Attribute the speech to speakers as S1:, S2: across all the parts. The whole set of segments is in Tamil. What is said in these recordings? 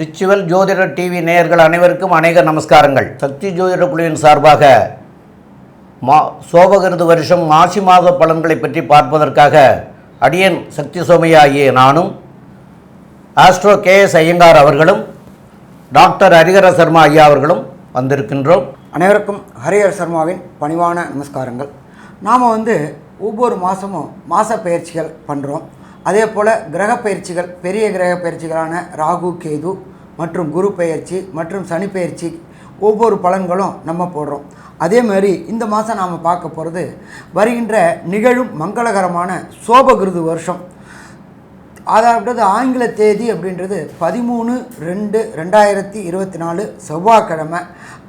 S1: ரிச்சுவல் ஜோதிடர் டிவி நேயர்கள் அனைவருக்கும் அநேக நமஸ்காரங்கள். சக்தி ஜோதிட குழுவின் சார்பாக மா சோபகிருது வருஷம் மாசி மாத பலன்களை பற்றி பார்ப்பதற்காக அடியன் சக்தி சோமையா ஆகிய நானும் ஆஸ்ட்ரோ கே எஸ் ஐயங்கார் அவர்களும் டாக்டர் ஹரிஹர சர்மா ஐயா அவர்களும் வந்திருக்கின்றோம்.
S2: அனைவருக்கும் ஹரிஹர் சர்மாவின் பணிவான நமஸ்காரங்கள். நாம் வந்து ஒவ்வொரு மாதமும் மாத பயிற்சிகள் பண்ணுறோம் அதே போல் கிரக பயிற்சிகள் பெரிய கிரக பயிற்சிகளான ராகு கேது மற்றும் குரு பயிற்சி மற்றும் சனி பயிற்சி ஒவ்வொரு பலன்களும் நம்ம போடுறோம். அதே மாதிரி இந்த மாதம் நாம் பார்க்க போகிறது வருகின்ற நிகழும் மங்களகரமான சோபகிருது வருஷம். அதாவது ஆங்கில தேதி அப்படின்றது பதிமூணு ரெண்டு ரெண்டாயிரத்தி இருபத்தி நாலு செவ்வாய்க்கிழமை.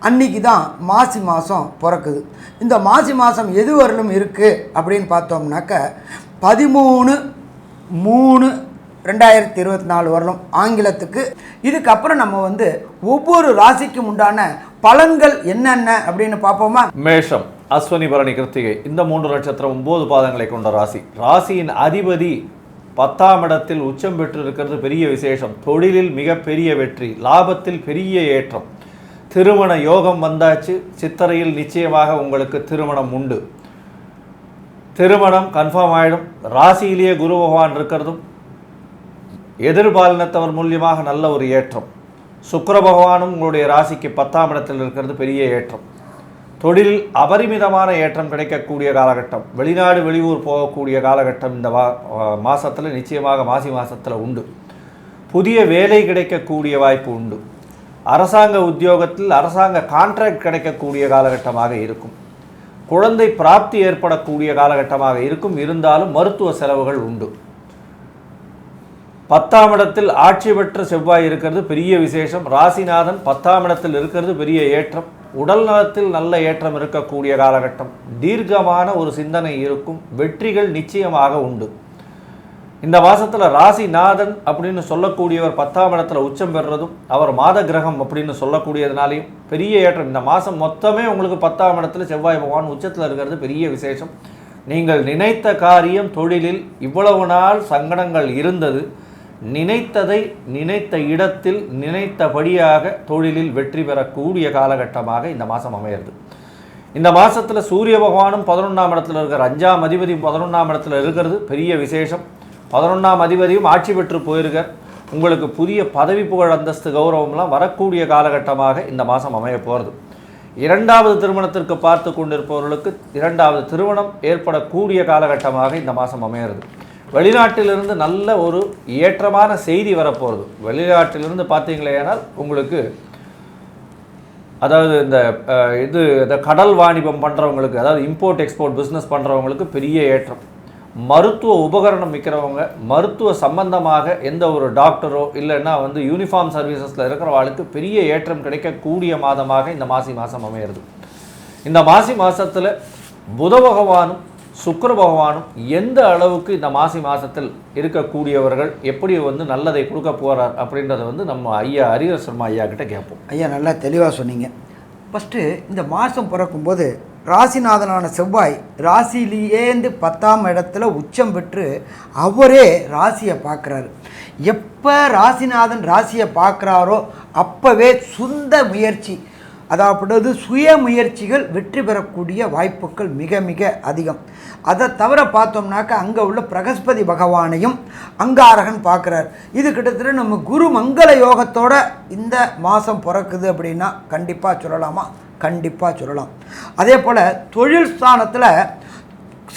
S2: அன்னைக்கு தான் மாசி மாதம் பிறக்குது. இந்த மாசி மாதம் எது வரலும் இருக்குது அப்படின்னு பார்த்தோம்னாக்க பதிமூணு மூணு ரெண்டாயிரத்தி இருபத்தி நாலு வரலும் ஆங்கிலத்துக்கு. இதுக்கப்புறம் நம்ம வந்து ஒவ்வொரு ராசிக்கும் உண்டான பலன்கள் என்னென்ன அப்படின்னு பார்ப்போமா?
S3: மேஷம் அஸ்வனி பரணி கிருத்திகை இந்த மூன்று நட்சத்திரம் ஒன்பது பாதங்களை கொண்ட ராசி. ராசியின் அதிபதி பத்தாம் இடத்தில் உச்சம் பெற்றிருக்கிறது பெரிய விசேஷம். தொழிலில் மிகப்பெரிய வெற்றி லாபத்தில் பெரிய ஏற்றம். திருமண யோகம் வந்தாச்சு சித்திரையில் நிச்சயமாக உங்களுக்கு திருமணம் உண்டு. திருமணம் கன்ஃபார்ம் ஆகிடும் ராசியிலேயே குரு பகவான் இருக்கிறதும் எதிர்பாலினத்தவர் மூலியமாக நல்ல ஒரு ஏற்றம். சுக்கர பகவானும் உங்களுடைய ராசிக்கு பத்தாம் இடத்தில் இருக்கிறது பெரிய ஏற்றம். தொழிலில் அபரிமிதமான ஏற்றம் கிடைக்கக்கூடிய காலகட்டம். வெளிநாடு வெளியூர் போகக்கூடிய காலகட்டம் இந்த வா மாதத்தில் நிச்சயமாக மாசி மாதத்தில் உண்டு. புதிய வேலை கிடைக்கக்கூடிய வாய்ப்பு உண்டு. அரசாங்க உத்தியோகத்தில் அரசாங்க கான்ட்ராக்ட் கிடைக்கக்கூடிய காலகட்டமாக இருக்கும். குழந்தை பிராப்தி ஏற்படக்கூடிய காலகட்டமாக இருக்கும். இருந்தாலும் மருத்துவ செலவுகள் உண்டு. பத்தாம் இடத்தில் ஆட்சி பெற்ற செவ்வாய் இருக்கிறது பெரிய விசேஷம். ராசிநாதன் பத்தாம் இடத்தில் இருக்கிறது பெரிய ஏற்றம். உடல் நலத்தில் நல்ல ஏற்றம் இருக்கக்கூடிய காலகட்டம். தீர்க்கமான ஒரு சிந்தனை இருக்கும். வெற்றிகள் நிச்சயமாக உண்டு. இந்த மாதத்தில் ராசிநாதன் அப்படின்னு சொல்லக்கூடியவர் பத்தாம் இடத்துல உச்சம் பெறுறதும் அவர் மாத கிரகம் அப்படின்னு சொல்லக்கூடியதுனாலையும் பெரிய ஏற்றம். இந்த மாதம் மொத்தமே உங்களுக்கு பத்தாம் இடத்துல செவ்வாய் பகவான் உச்சத்தில் இருக்கிறது பெரிய விசேஷம். நீங்கள் நினைத்த காரியம் தொழிலில் இவ்வளவு நாள் சங்கடங்கள் இருந்தது. நினைத்ததை நினைத்த இடத்தில் நினைத்தபடியாக தொழிலில் வெற்றி பெறக்கூடிய காலகட்டமாக இந்த மாதம் அமையிறது. இந்த மாதத்தில் சூரிய பகவானும் பதினொன்றாம் இடத்துல இருக்கிற அஞ்சாம் அதிபதி பதினொன்றாம் இடத்துல இருக்கிறது. பெரிய விசேஷம். பதினொன்றாம் அதிபதியும் ஆட்சி பெற்று போயிருக்கார். உங்களுக்கு புதிய பதவி புகழ் அந்தஸ்து கௌரவம்லாம் வரக்கூடிய காலகட்டமாக இந்த மாதம் அமைய போகிறது இரண்டாவது திருமணத்திற்கு பார்த்து கொண்டிருப்பவர்களுக்கு இரண்டாவது திருமணம் ஏற்படக்கூடிய காலகட்டமாக இந்த மாதம் அமையிறது. வெளிநாட்டிலிருந்து நல்ல ஒரு ஏற்றமான செய்தி வரப்போகிறது வெளிநாட்டிலிருந்து பார்த்தீங்களேனால் உங்களுக்கு அதாவது இந்த இது இந்த கடல் வாணிபம் பண்ணுறவங்களுக்கு அதாவது இம்போர்ட் எக்ஸ்போர்ட் பிஸ்னஸ் பண்ணுறவங்களுக்கு பெரிய ஏற்றம். மருத்துவ உபகரணம் விற்கிறவங்க மருத்துவ சம்பந்தமாக எந்த ஒரு டாக்டரோ இல்லைன்னா வந்து யூனிஃபார்ம் சர்வீசஸில் இருக்கிறவாளுக்கு பெரிய ஏற்றம் கிடைக்கக்கூடிய மாதமாக இந்த மாசி மாதம் அமையிறது. இந்த மாசி மாதத்தில் புத பகவானும் சுக்கர பகவானும் எந்த அளவுக்கு இந்த மாசி மாதத்தில் இருக்கக்கூடியவர்கள் எப்படி வந்து நல்லதை கொடுக்க போகிறார் அப்படின்றத வந்து நம்ம ஐயா ஹரிஹர சர்மா ஐயா கிட்ட கேட்போம்.
S2: ஐயா நல்லா தெளிவாக சொன்னீங்க. ஃபஸ்ட்டு இந்த மாதம் பிறக்கும்போது ராசிநாதனான செவ்வாய் ராசியிலேருந்து பத்தாம் இடத்துல உச்சம் பெற்று அவரே ராசியை பார்க்குறாரு. எப்போ ராசிநாதன் ராசியை பார்க்குறாரோ அப்போவே சொந்த முயற்சி அதாவது சுய முயற்சிகள் வெற்றி பெறக்கூடிய வாய்ப்புகள் மிக மிக அதிகம். அதை தவிர பார்த்தோம்னாக்க அங்கே உள்ள பிரகஸ்பதி பகவானையும் அங்காரகன் பார்க்குறார். இது கிட்டத்தட்ட நம்ம குரு மங்கள யோகத்தோட இந்த மாதம் பிறக்குது அப்படின்னா கண்டிப்பாக சொல்லலாமா? கண்டிப்பாக சொல்லலாம். அதே போல் தொழில் ஸ்தானத்தில்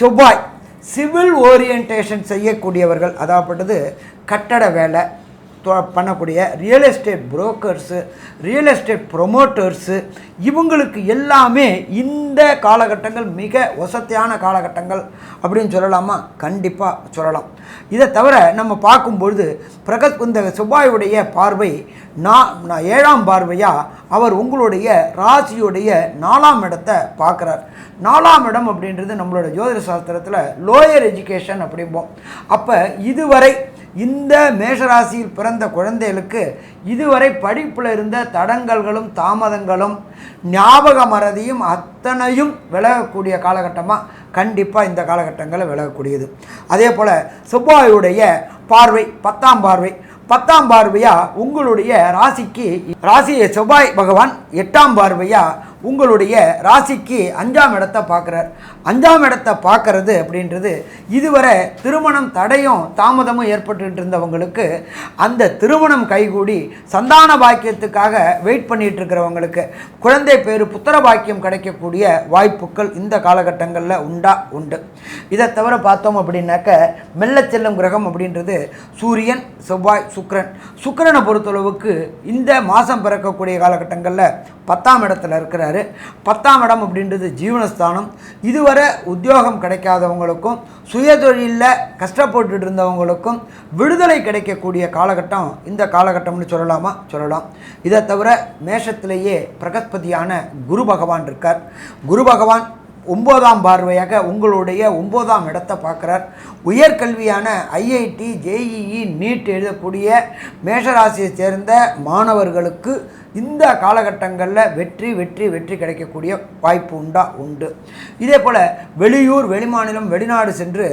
S2: செவ்வாய் சிவில் ஓரியன்டேஷன் செய்யக்கூடியவர்கள் அதாகப்பட்டது கட்டட வேலை பண்ணக்கூடிய real estate brokers real estate promoters இவங்களுக்கு எல்லாமே இந்த காலகட்டங்கள் மிக வசதியான காலகட்டங்கள் அப்படின்னு சொல்லலாமா? கண்டிப்பாக சொல்லலாம். இதை தவிர நம்ம பார்க்கும்பொழுது பிரகத் இந்த செவ்வாயுடைய பார்வை நான் நான் ஏழாம் பார்வையாக அவர் உங்களுடைய ராசியுடைய நாலாம் இடத்தை பார்க்குறார். நாலாம் இடம் அப்படின்றது நம்மளோட ஜோதிட சாஸ்திரத்தில் லோயர் எஜுகேஷன் அப்படிம்போம். அப்போ இதுவரை இந்த மேஷராசியில் பிறந்த குழந்தைகளுக்கு இதுவரை படிப்பில் இருந்த தடங்கல்களும் தாமதங்களும் ஞாபக மறதியும் அத்தனையும் விலகக்கூடிய காலகட்டமாக கண்டிப்பாக இந்த காலகட்டங்களில் விலகக்கூடியது. அதே போல் செவ்வாயுடைய பார்வை பத்தாம் பார்வை. பத்தாம் பார்வையாக உங்களுடைய ராசிக்கு ராசியை செவ்வாய் பகவான் எட்டாம் பார்வையாக உங்களுடைய ராசிக்கு அஞ்சாம் இடத்தை பார்க்குறார். அஞ்சாம் இடத்தை பார்க்கறது அப்படின்றது இதுவரை திருமணம் தடையும் தாமதமும் ஏற்பட்டுட்டு இருந்தவங்களுக்கு அந்த திருமணம் கைகூடி சந்தான பாக்கியத்துக்காக வெயிட் பண்ணிட்டு இருக்கிறவங்களுக்கு குழந்தை பேரு புத்திர பாக்கியம் கிடைக்கக்கூடிய வாய்ப்புகள் இந்த காலகட்டங்களில் உண்டா? உண்டு. இதை தவிர பார்த்தோம் அப்படின்னாக்க மெல்ல செல்லும் கிரகம் அப்படின்றது சூரியன் செவ்வாய் சுக்ரன் சுக்ரனை பொறுத்தளவுக்கு இந்த மாதம் பிறக்கக்கூடிய காலகட்டங்களில் பத்தாம் இடத்துல இருக்கிற இருக்கிறாரு பத்தாம் இடம் அப்படின்றது ஜீவனஸ்தானம். இதுவரை உத்தியோகம் கிடைக்காதவங்களுக்கும் சுயதொழிலில் கஷ்டப்பட்டுட்டு இருந்தவங்களுக்கும் விடுதலை கிடைக்கக்கூடிய காலகட்டம் இந்த காலகட்டம்னு சொல்லலாமா? சொல்லலாம். இதை தவிர மேஷத்திலேயே பிரகஸ்பதியான குரு பகவான் இருக்கார். குரு பகவான் ஒம்போதாம் பார்வையாக உங்களுடைய ஒம்போதாம் இடத்தை பார்க்குறார். உயர்கல்வியான ஐஐடி ஜேஇஇ நீட் எழுதக்கூடிய மேஷராசியை சேர்ந்த மாணவர்களுக்கு இந்த காலகட்டங்களில் வெற்றி வெற்றி வெற்றி கிடைக்கக்கூடிய வாய்ப்பு உண்டா? உண்டு. இதே போல் வெளியூர் வெளிமாநிலம் வெளிநாடு சென்று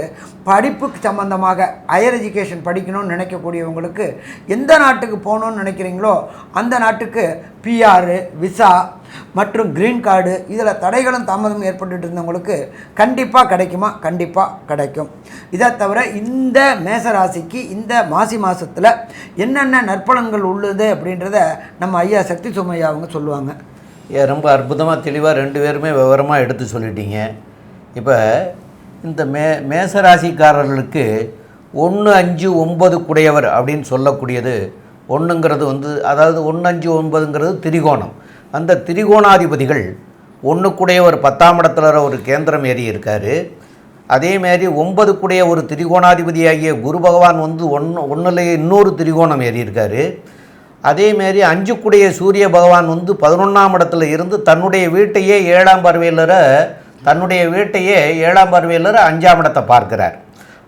S2: படிப்புக்கு சம்பந்தமாக ஹையர் எஜுகேஷன் படிக்கணும்னு நினைக்கக்கூடியவங்களுக்கு எந்த நாட்டுக்கு போகணும்னு நினைக்கிறீங்களோ அந்த நாட்டுக்கு பிஆர் விசா மற்றும் கிரீன் கார்டு இதில் தடைகளும் தாமதம் ஏற்பட்டுட்டு இருந்தவங்களுக்கு கண்டிப்பாக கிடைக்குமா? கண்டிப்பாக கிடைக்கும். இதை தவிர இந்த மேசராசிக்கு இந்த மாசி மாதத்தில் என்னென்ன நற்பலன்கள் உள்ளது அப்படின்றத நம்ம ஐயா சக்தி சுமையா அவங்க சொல்லுவாங்க.
S1: ஏ ரொம்ப அற்புதமாக தெளிவாக ரெண்டு பேருமே விவரமாக எடுத்து சொல்லிட்டீங்க. இப்போ இந்த மே மேசராசிக்காரர்களுக்கு ஒன்று அஞ்சு ஒன்பது குடையவர் அப்படின்னு சொல்லக்கூடியது ஒன்றுங்கிறது வந்து அதாவது ஒன்று அஞ்சு ஒன்பதுங்கிறது திரிகோணம். அந்த திரிகோணாதிபதிகள் ஒன்றுக்குடைய ஒரு பத்தாம் இடத்துல ஒரு கேந்திரம் ஏறி இருக்கார். அதேமாரி ஒன்பதுக்குடைய ஒரு திரிகோணாதிபதியாகிய குரு பகவான் வந்து ஒன்று ஒன்றுலேயே இன்னொரு திரிகோணம் ஏறி இருக்கார். அதேமாரி அஞ்சுக்குடைய சூரிய பகவான் வந்து பதினொன்றாம் இடத்துல இருந்து தன்னுடைய வீட்டையே ஏழாம் பார்வையிலர தன்னுடைய வீட்டையே ஏழாம் பார்வையிலர அஞ்சாம் இடத்தை பார்க்கிறார்.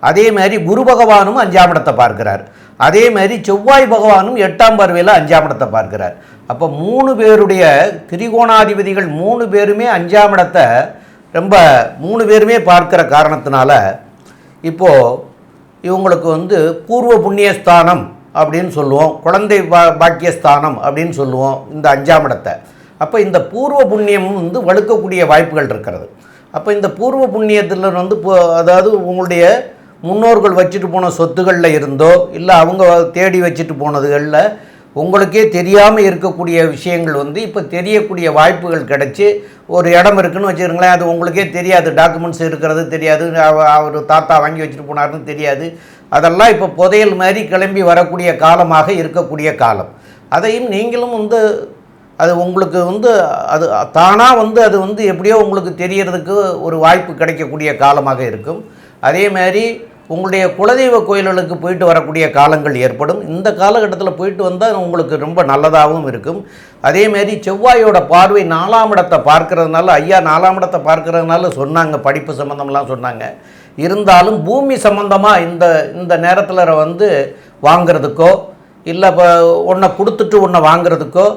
S1: அதே மாதிரி குரு பகவானும் அஞ்சாம் இடத்தை பார்க்கிறார். அதே மாதிரி செவ்வாய் பகவானும் எட்டாம் பார்வையில் அஞ்சாம் இடத்தை பார்க்கிறார். அப்போ மூணு பேருடைய திரிகோணாதிபதிகள் மூணு பேருமே அஞ்சாம் இடத்தை ரொம்ப மூணு பேருமே பார்க்குற காரணத்தினால இப்போது இவங்களுக்கு வந்து பூர்வ புண்ணியஸ்தானம் அப்படின்னு சொல்லுவோம் குழந்தை பா பாக்கியஸ்தானம் அப்படின்னு சொல்லுவோம் இந்த அஞ்சாம் இடத்தை. அப்போ இந்த பூர்வ புண்ணியம் வந்து வழுக்கக்கூடிய வாய்ப்புகள் இருக்கிறது. அப்போ இந்த பூர்வ புண்ணியத்தில் வந்து அதாவது உங்களுடைய முன்னோர்கள் வச்சுட்டு போன சொத்துகளில் இருந்தோ இல்லை அவங்க தேடி வச்சுட்டு போனதுகளில் உங்களுக்கே தெரியாமல் இருக்கக்கூடிய விஷயங்கள் வந்து இப்போ தெரியக்கூடிய வாய்ப்புகள் கிடச்சி ஒரு இடம் இருக்குன்னு வச்சுருங்களேன் அது உங்களுக்கே தெரியாது. டாக்குமெண்ட்ஸ் இருக்கிறது தெரியாது அவ- அவர் தாத்தா வாங்கி வச்சுட்டு போனாருன்னு தெரியாது. அதெல்லாம் இப்போ புதையல் மாதிரி கிளம்பி வரக்கூடிய காலமாக இருக்கக்கூடிய காலம். அதையும் நீங்களும் வந்து அது உங்களுக்கு வந்து அது தானாக வந்து அது வந்து எப்படியோ உங்களுக்கு தெரியறதுக்கு ஒரு வாய்ப்பு கிடைக்கக்கூடிய காலமாக இருக்கும். அதே மாதிரி உங்களுடைய குலதெய்வ கோயில்களுக்கு போயிட்டு வரக்கூடிய காலங்கள் ஏற்படும். இந்த காலகட்டத்தில் போயிட்டு வந்தால் உங்களுக்கு ரொம்ப நல்லதாகவும் இருக்கும். அதேமாரி செவ்வாயோட பார்வை நாலாம் இடத்தை பார்க்கறதுனால ஐயா நாலாம் இடத்தை பார்க்கறதுனால சொன்னாங்க படிப்பு சம்மந்தம்லாம் சொன்னாங்க. இருந்தாலும் பூமி சம்மந்தமாக இந்த இந்த நேரத்தில் வந்து வாங்கிறதுக்கோ இல்லை இப்போ ஒன்றை கொடுத்துட்டு ஒன்றை வாங்கிறதுக்கோ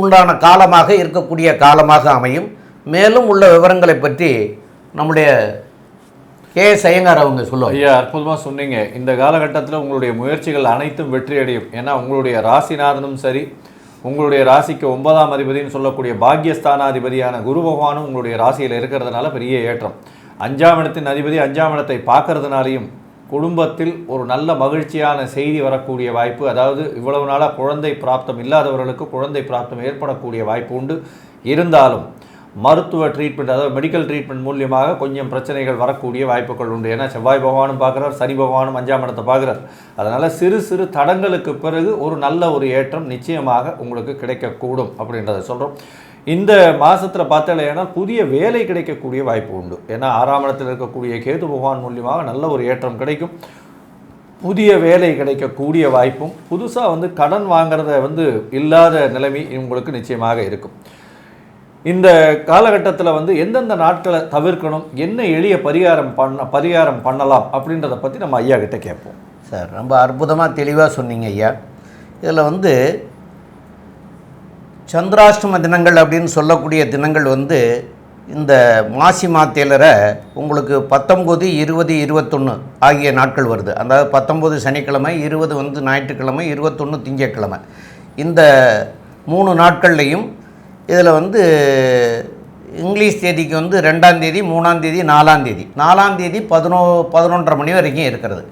S1: உண்டான காலமாக இருக்கக்கூடிய காலமாக அமையும். மேலும் உள்ள விவரங்களை பற்றி நம்முடைய கே சையங்கார் அவங்க சொல்லுவாங்க.
S3: ஐயா அற்புதமாக சொன்னீங்க. இந்த காலகட்டத்தில் உங்களுடைய முயற்சிகள் அனைத்தும் வெற்றி அடையும் ஏன்னா உங்களுடைய ராசிநாதனும் சரி உங்களுடைய ராசிக்கு ஒன்பதாம் அதிபதினு சொல்லக்கூடிய பாக்யஸ்தானாதிபதியான குரு பகவானும் உங்களுடைய ராசியில் இருக்கிறதுனால பெரிய ஏற்றம். அஞ்சாம் இடத்தின் அதிபதி அஞ்சாம் இடத்தை பார்க்கறதுனாலையும் குடும்பத்தில் ஒரு நல்ல மகிழ்ச்சியான செய்தி வரக்கூடிய வாய்ப்பு அதாவது இவ்வளவு நாளாக குழந்தை பிராப்தம் இல்லாதவர்களுக்கு குழந்தை பிராப்தம் ஏற்படக்கூடிய வாய்ப்பு உண்டு. இருந்தாலும் மருத்துவ ட்ரீட்மெண்ட் அதாவது மெடிக்கல் ட்ரீட்மெண்ட் மூலியமாக கொஞ்சம் பிரச்சனைகள் வரக்கூடிய வாய்ப்புகள் உண்டு. ஏன்னா செவ்வாய் பகவானும் பார்க்குறார் சனி பகவானும் அஞ்சாம் இடத்தை பார்க்குறார். அதனால் சிறு சிறு தடங்களுக்கு பிறகு ஒரு நல்ல ஒரு ஏற்றம் நிச்சயமாக உங்களுக்கு கிடைக்கக்கூடும் அப்படின்றத சொல்கிறோம் இந்த மாதத்தில் பார்த்தாலேனா புதிய வேலை கிடைக்கக்கூடிய வாய்ப்பு உண்டு. ஏன்னா ஆறாம் இடத்தில் இருக்கக்கூடிய கேது பகவான் மூலியமாக நல்ல ஒரு ஏற்றம் கிடைக்கும். புதிய வேலை கிடைக்கக்கூடிய வாய்ப்பும் புதுசாக வந்து கடன் வாங்குறத வந்து இல்லாத நிலைமை உங்களுக்கு நிச்சயமாக இருக்கும். இந்த காலகட்டத்தில் வந்து எந்தெந்த நாட்களை தவிர்க்கணும் என்ன எளிய பரிகாரம் பண்ண பரிகாரம் பண்ணலாம் அப்படின்றத பற்றி நம்ம ஐயா கிட்டே கேட்போம்.
S1: சார் ரொம்ப அற்புதமாக தெளிவாக சொன்னீங்க ஐயா. இதில் வந்து சந்திராஷ்டம தினங்கள் அப்படின்னு சொல்லக்கூடிய தினங்கள் வந்து இந்த மாசி மாத்தேலர உங்களுக்கு பத்தொம்போது இருபது இருபத்தொன்று ஆகிய நாட்கள் வருது. அதாவது பத்தொம்போது சனிக்கிழமை இருபது வந்து ஞாயிற்றுக்கிழமை இருபத்தொன்று திங்கட்கிழமை. இந்த மூணு நாட்கள்லையும் இதில் வந்து இங்கிலீஷ் தேதிக்கு வந்து ரெண்டாம் தேதி மூணாம் தேதி நாலாம் தேதி. நாலாம் தேதி பதினோ பதினொன்றரை மணி வரைக்கும் இருக்கிறது.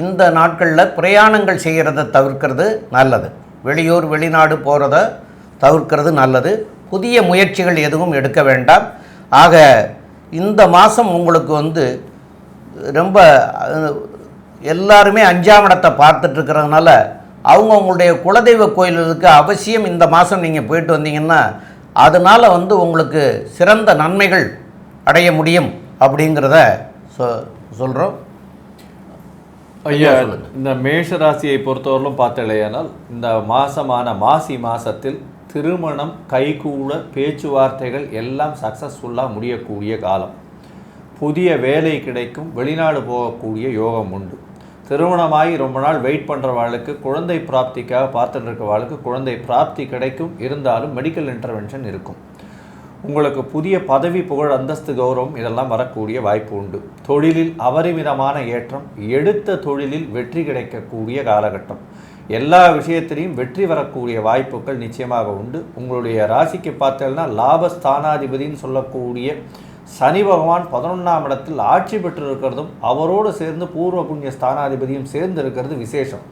S1: இந்த நாட்களில் பிரயாணங்கள் செய்கிறத தவிர்க்கிறது நல்லது. வெளியூர் வெளிநாடு போகிறத தவிர்க்கிறது நல்லது. புதிய முயற்சிகள் எதுவும் எடுக்க வேண்டாம். ஆக இந்த மாதம் உங்களுக்கு வந்து ரொம்ப எல்லாருமே அஞ்சாம் இடத்தை பார்த்துட்டு இருக்கிறதுனால குலதெய்வ கோயில்களுக்கு அவசியம் இந்த மாதம் நீங்கள் போயிட்டு வந்தீங்கன்னா அதனால் வந்து உங்களுக்கு சிறந்த நன்மைகள் அடைய முடியும் அப்படிங்கிறத சொ சொல்கிறோம்
S3: ஐயா. இந்த மேஷ ராசியை பொறுத்தவரையிலும் பார்த்தலையானால் இந்த மாசமான மாசி மாசத்தில் திருமணம் கைகூட பேச்சுவார்த்தைகள் எல்லாம் சக்ஸஸ்ஃபுல்லாக முடியக்கூடிய காலம். புதிய வேலை கிடைக்கும் வெளிநாடு போகக்கூடிய யோகம் உண்டு. திருமணமாகி ரொம்ப நாள் வெயிட் பண்ணுற பண்ணுறவாளுக்கு குழந்தை பிராப்திக்காக பார்த்துட்டு வாழ்க்கை குழந்தை பிராப்தி கிடைக்கும். இருந்தாலும் மெடிக்கல் இன்டர்வென்ஷன் இருக்கும். உங்களுக்கு புதிய பதவி புகழ் அந்தஸ்து கௌரவம் இதெல்லாம் வரக்கூடிய வாய்ப்பு உண்டு. தொழிலில் அபரிமிதமான ஏற்றம் எடுத்த தொழிலில் வெற்றி கிடைக்கக்கூடிய காலகட்டம். எல்லா விஷயத்திலையும் வெற்றி வரக்கூடிய வாய்ப்புகள் நிச்சயமாக உண்டு. உங்களுடைய ராசிக்கு பார்த்தேன்னா லாபஸ்தானாதிபதினு சொல்லக்கூடிய சனி பகவான் பதினொன்றாம் இடத்தில் ஆட்சி பெற்று இருக்கிறதும் அவரோடு சேர்ந்து பூர்வ புண்ணிய ஸ்தானாதிபதியும் சேர்ந்து இருக்கிறது விசேஷம்.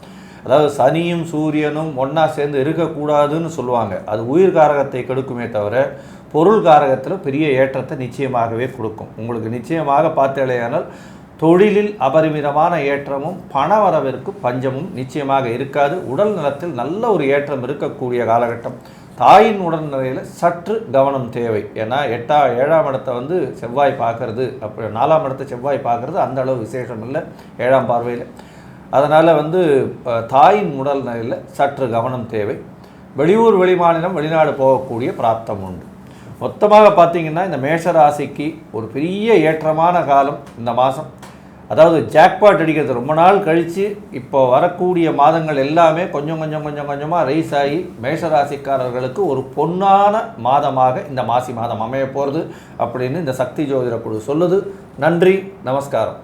S3: அதாவது சனியும் சூரியனும் ஒன்றா சேர்ந்து இருக்கக்கூடாதுன்னு சொல்லுவாங்க. அது உயிர் காரகத்தை கெடுக்குமே தவிர பொருள் காரகத்தில் பெரிய ஏற்றத்தை நிச்சயமாகவே கொடுக்கும். உங்களுக்கு நிச்சயமாக பார்த்தேலையானால் தொழிலில் அபரிமிதமான ஏற்றமும் பணவரவிற்கு பஞ்சமும் நிச்சயமாக இருக்காது. உடல் நலத்தில் நல்ல ஒரு ஏற்றம் இருக்கக்கூடிய காலகட்டம். தாயின் உடல்நிலையில் சற்று கவனம் தேவை. ஏன்னா எட்டா ஏழாம் இடத்தை வந்து செவ்வாய் பார்க்கறது அப்போ நாலாம் இடத்தை செவ்வாய் பார்க்கறது அந்த அளவு விசேஷம் இல்லை ஏழாம் பார்வையில். அதனால் வந்து தாயின் உடல் நிலையில் சற்று கவனம் தேவை. வெளியூர் வெளிமாநிலம் வெளிநாடு போகக்கூடிய பிராப்தம் உண்டு. மொத்தமாக பார்த்தீங்கன்னா இந்த மேஷராசிக்கு ஒரு பெரிய ஏற்றமான காலம் இந்த மாதம் அதாவது ஜாக்பாட் அடிக்கிறது. ரொம்ப நாள் கழித்து இப்போ வரக்கூடிய மாதங்கள் எல்லாமே கொஞ்சம் கொஞ்சம் கொஞ்சம் கொஞ்சமாக ரைஸ் ஆகி மேஷராசிக்காரர்களுக்கு ஒரு பொன்னான மாதமாக இந்த மாசி மாதம் அமைய போகிறது அப்படின்னு இந்த சக்தி ஜோதிட குழு சொல்லுது. நன்றி நமஸ்காரம்.